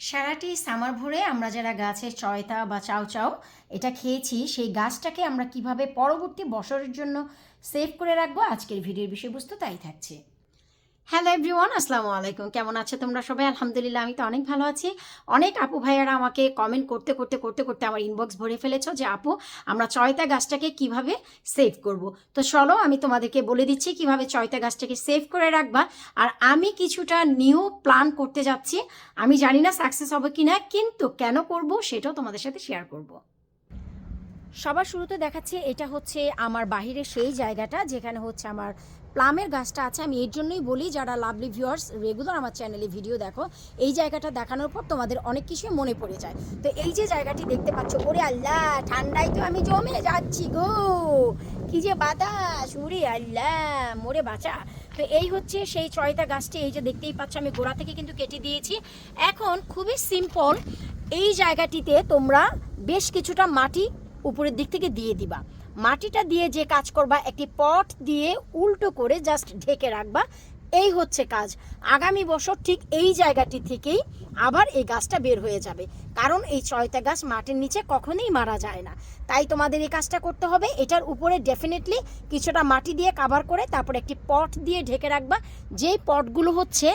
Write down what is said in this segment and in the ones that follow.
সারাটি সামার ভরে আমরা যারা গাছের চয়তা বা চাও চাও এটা খেয়েছি, সেই গাছটাকে আমরা কীভাবে পরবর্তী বছরের জন্য সেভ করে রাখব, আজকের ভিডিওর বিষয়বস্তু তাই থাকছে। হ্যালো এভরিওয়ান আসসালামু আলাইকুম কেমন আছো তোমরা সবাই? আলহামদুলিল্লাহ, আমি তো অনেক ভালো আছি। অনেক আপু ভাইয়ারা আমাকে কমেন্ট করতে করতে করতে করতে আমার ইনবক্স ভরে ফেলেছো যে, আপু, আমরা চয়তা গাছটাকে কীভাবে সেভ করব? তো চলো, আমি তোমাদেরকে বলে দিচ্ছি কীভাবে চয়তা গাছটাকে সেভ করে রাখবা। আর আমি কিছুটা নিউ প্ল্যান করতে যাচ্ছি। আমি জানি না সাকসেস হবে কি না কিন্তু কেন করব সেটাও তোমাদের সাথে শেয়ার করব। সবার শুরুতে দেখাচ্ছি, এটা হচ্ছে আমার বাহিরের সেই জায়গাটা, যেখানে হচ্ছে আমার প্লামের গাছটা আছে। আমি এর জন্যই বলি, যারা লাভলি ভিউয়ার্স রেগুলার আমার চ্যানেলে ভিডিও দেখো, এই জায়গাটা দেখানোর পর তোমাদের অনেক কিছুই মনে পড়ে যায়। তো এই যে জায়গাটি দেখতে পাচ্ছ, ওরে আল্লাহ, ঠান্ডায় তো আমি জমে যাচ্ছি গো। কি যে বাতাস ওরে আল্লাহ, মোরে বাঁচা। তো এই হচ্ছে সেই চয়তা গাছটি, এই যে দেখতেই পাচ্ছ, আমি গোড়া থেকে কিন্তু কেটে দিয়েছি। এখন খুবই সিম্পল এই জায়গাটিতে তোমরা বেশ কিছুটা মাটি উপরের দিক থেকে দিয়ে দিবা। মাটিটা দিয়ে যে কাজ করবা, একটি পট দিয়ে উল্টো করে জাস্ট ঢেকে রাখবা, এই হচ্ছে কাজ। আগামী বছর ঠিক এই জায়গাটি থেকেই আবার এই গাছটা বের হয়ে যাবে। কারণ এই চয়তা গাছ মাটির নিচে কখনোই মারা যায় না। তাই তোমাদের এই কাজটা করতে হবে। এটার উপরে ডেফিনেটলি কিছুটা মাটি দিয়ে কাভার করে তারপর একটি পট দিয়ে ঢেকে রাখবা। যেই পটগুলো হচ্ছে,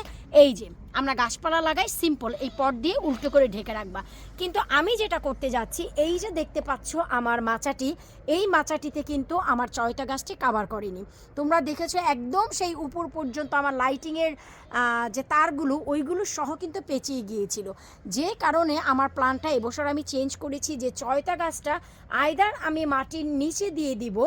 এই যে আমরা গাছপালা লাগাই সিম্পল এই পট দিয়ে উল্টো করে ঢেকে রাখবা। কিন্তু আমি যেটা করতে যাচ্ছি, এই যে দেখতে পাচ্ছ আমার মাচাটি, এই মাচাটিতে কিন্তু আমার চয়তা গাছটি কাভার করেনি। তোমরা দেখেছ একদম সেই উপর পর্যন্ত আমার লাইটিংয়ের যে তারগুলো, ওইগুলো সহ কিন্তু পেঁচিয়ে গিয়েছিল। যে কারণে আমার প্ল্যানটা এবছর আমি চেঞ্জ করেছি যে চয়তা গাছটা আয়দার আমি মাটির নিচে দিয়ে দিব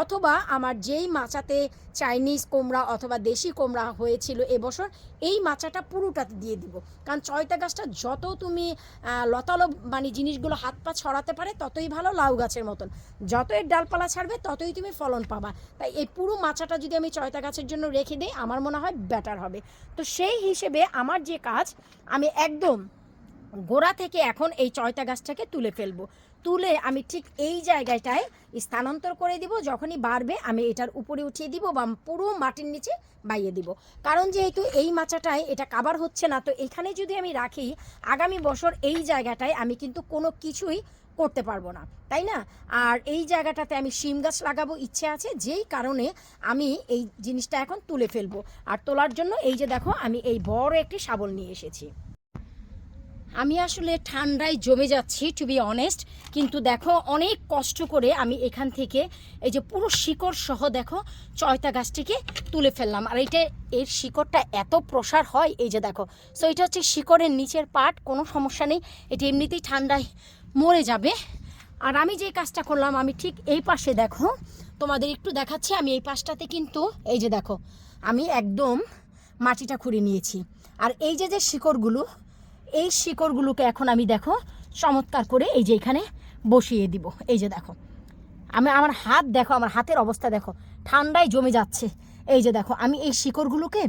অথবা আমার যেই মাচাতে চাইনিজ কোমড়া অথবা দেশি কোমড়া হয়েছিল এবছর, এই মাচাটা পুরোটাতে দিয়ে দিব। কারণ চয়তা গাছটা যত তুমি লতালো মানে জিনিসগুলো হাত পা ছড়াতে পারে, ততই ভালো লাউ গাছের মতন। যত এর ডালপালা ছাড়বে, ততই তুমি ফলন পাবা। তাই এই পুরো মাচাটা যদি আমি চয়তা গাছের জন্য রেখে দিই, আমার মনে হয় বেটার হবে। তো সেই হিসেবে আমার যে কাজ, আমি একদম গোড়া থেকে এখন এই চয়তা গাছটাকে তুলে ফেলব। তুলে আমি ঠিক এই জায়গাটায় স্থানান্তর করে দিব, যখনই বাড়বে আমি এটার উপরে উঠিয়ে দিব বা পুরো মাটির নিচে বাইয়ে দিব। কারণ যেহেতু এই মাচাটায় এটা কাবার হচ্ছে না, তো এখানে যদি আমি রাখি, আগামী বছর এই জায়গাটায় আমি কিন্তু কোনো কিছুই করতে পারব না, তাই না? আর এই জায়গাটাতে আমি শিম গাছ লাগাবো ইচ্ছে আছে, যেই কারণে আমি এই জিনিসটা এখন তুলে ফেলব। আর তোলার জন্য এই যে দেখো, আমি এই বড় একটি শাবল নিয়ে এসেছি। আমি আসলে ঠান্ডায় জমে যাচ্ছি টু বি অনেস্ট কিন্তু দেখো অনেক কষ্ট করে আমি এখান থেকে এই যে পুরো শিকড় সহ দেখো চয়তা গাছটিকে তুলে ফেললাম। আর এইটা, এর শিকড়টা এত প্রসার হয়, এই যে দেখো। সো এটা হচ্ছে শিকড়ের নিচের পাট, কোনো সমস্যা নেই, এটি এমনিতেই ঠান্ডায় মরে যাবে। আর আমি যে কাজটা করলাম, আমি ঠিক এই পাশে দেখো, তোমাদের একটু দেখাচ্ছি, আমি এই পাশটাতে কিন্তু, এই যে দেখো, আমি একদম মাটিটা খুঁড়ে নিয়েছি। আর এই যে যে শিকড়গুলো এই শিকড়গুলোকে এখন আমি দেখো চমৎকার করে এই যে এখানে বসিয়ে দিব। এই যে দেখো। আমি আমার হাত দেখো, আমার হাতের অবস্থা দেখো। ঠান্ডায় জমে যাচ্ছে। এই যে দেখো, আমি এই শিকড়গুলোকে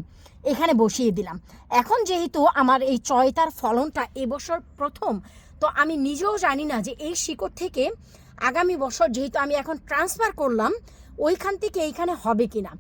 এখানে বসিয়ে দিলাম। এখন যেহেতু আমার এই চয়তার ফলনটা এবছর প্রথম, তো আমি নিজেও জানি না যে এই শিকড় থেকে আগামী বছর যেহেতু আমি এখন ট্রান্সফার করলাম, ওইখান থেকে এইখানে হবে কিনা।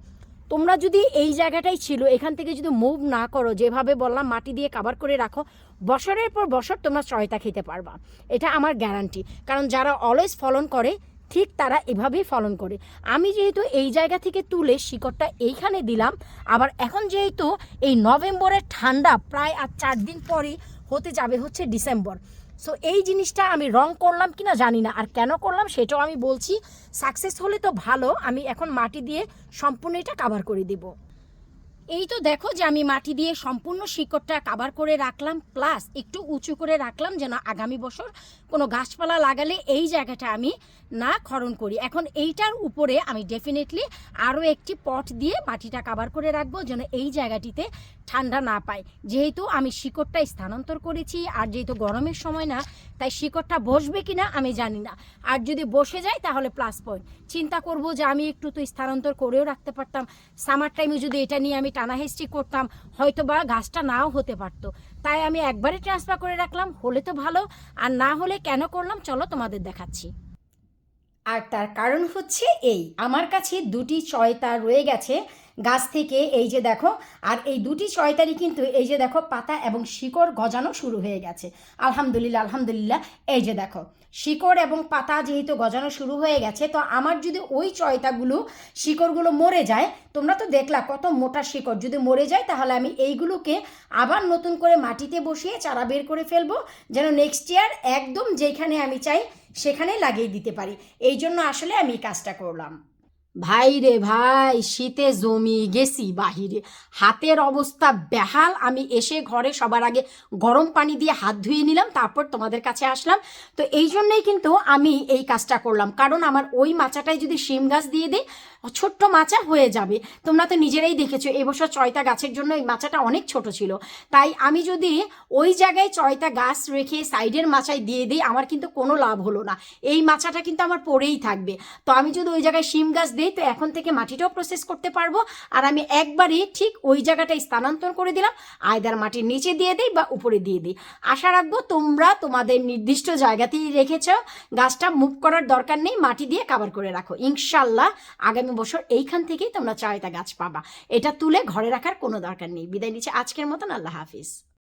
তোমরা যদি এই জায়গাটাই ছিল, এখান থেকে যদি মুভ না করো, যেভাবে বললাম, মাটি দিয়ে কাভার করে রাখো, বছরের পর বছর তোমরা চয়তা খেতে পারবা। এটা আমার গ্যারান্টি কারণ যারা অলওয়েজ ফলন করে, ঠিক তারা এভাবেই ফলন করে। আমি যেহেতু এই জায়গা থেকে তুলে শিকড়টা এইখানে দিলাম, আবার এখন যেহেতু এই নভেম্বরের ঠান্ডা প্রায় আর চার দিন পরই হতে যাবে হচ্ছে ডিসেম্বর। সো এই জিনিসটা আমি রং করলাম কিনা জানি না। আর কেন করলাম সেটাও আমি বলছি সাকসেস হলে তো ভালো, আমি এখন মাটি দিয়ে সম্পূর্ণ এটা কাভার করে দেব। এই তো দেখো যে আমি মাটি দিয়ে সম্পূর্ণ শিকড়টা কাভার করে রাখলাম প্লাস একটু উঁচু করে রাখলাম যেন আগামী বছর কোনো গাছপালা লাগালে এই জায়গাটা আমি না খরণ করি। এখন এইটার উপরে আমি ডেফিনেটলি আরও একটি পট দিয়ে মাটিটা কাবার করে রাখব যেন এই জায়গাটিতে ঠান্ডা না পায়। যেহেতু আমি শিকড়টা স্থানান্তর করেছি, আর যেহেতু গরমের সময় না, তাই শিকড়টা বসবে কি না আমি জানি না। আর যদি বসে যায় তাহলে প্লাস পয়েন্ট চিন্তা করব যে আমি একটু তো স্থানান্তর করেও রাখতে পারতাম। সামার টাইমে যদি এটা নিয়ে আমি টানাহেস্টি করতাম হয়তো বা গাছটা নাও হতে পারতো। তাই আমি একবারে ট্রান্সফার করে রাখলাম, হলে তো ভালো, আর না হলে কেন করলাম চলো তোমাদের দেখাচ্ছি। আর তার কারণ হচ্ছে এই, আমার কাছে দুটি চয়তা রয়ে গেছে গাছ থেকে, এই যে দেখো, আর এই দুটি চয়তারি কিন্তু এই যে দেখো পাতা এবং শিকড় গজানো শুরু হয়ে গেছে। আলহামদুলিল্লাহ আলহামদুলিল্লাহ, এই যে দেখো শিকড় এবং পাতা যেহেতু গজানো শুরু হয়ে গেছে, তো আমার যদি ওই চয়তাগুলো, শিকড়গুলো মরে যায়, তোমরা তো দেখলা কত মোটা শিকড়। যদি মরে যায়, তাহলে আমি এইগুলোকে আবার নতুন করে মাটিতে বসিয়ে চারা বের করে ফেলব, যেন নেক্সট ইয়ার একদম যেখানে আমি চাই সেখানে লাগিয়ে দিতে পারি। এই জন্য আসলে আমি এই কাজটা করলাম। ভাই রে ভাই, শীতে জমি গেছি বাহিরে। হাতের অবস্থা বেহাল। আমি এসে ঘরে সবার আগে গরম পানি দিয়ে হাত ধুয়ে নিলাম, তারপর তোমাদের কাছে আসলাম। তো এই জন্যেই কিন্তু আমি এই কাজটা করলাম। কারণ আমার ওই মাচাটায় যদি শিম গাছ দিয়ে দিই ছোট্ট মাচা হয়ে যাবে। তোমরা তো নিজেরাই দেখেছ, এবছর চয়তা গাছের জন্য এই মাচাটা অনেক ছোট ছিল। তাই আমি যদি ওই জায়গায় চয়তা গাছ রেখে সাইডের মাচায় দিয়ে দিই, আমার কিন্তু কোনো লাভ হলো না। এই মাচাটা কিন্তু আমার পড়েই থাকবে। তো আমি যদি ওই জায়গায় শিম গাছ দিই, তো এখন থেকে মাটিটাও প্রসেস করতে পারব। আর আমি একবারে ঠিক ওই জায়গাটায় স্থানান্তর করে দিলাম। আয়দার মাটির নিচে দিয়ে দিই বা উপরে দিয়ে দিই। আশা রাখব তোমরা তোমাদের নির্দিষ্ট জায়গাতেই রেখেছ। গাছটা মুভ করার দরকার নেই, মাটি দিয়ে কাভার করে রাখো। ইনশাল্লাহ আগামী বছর এইখান থেকেই তোমরা চায়তা গাছ পাবা। এটা তুলে ঘরে রাখার কোনো দরকার নেই। বিদায় নিচ্ছে আজকের মতন। আল্লাহ হাফিজ।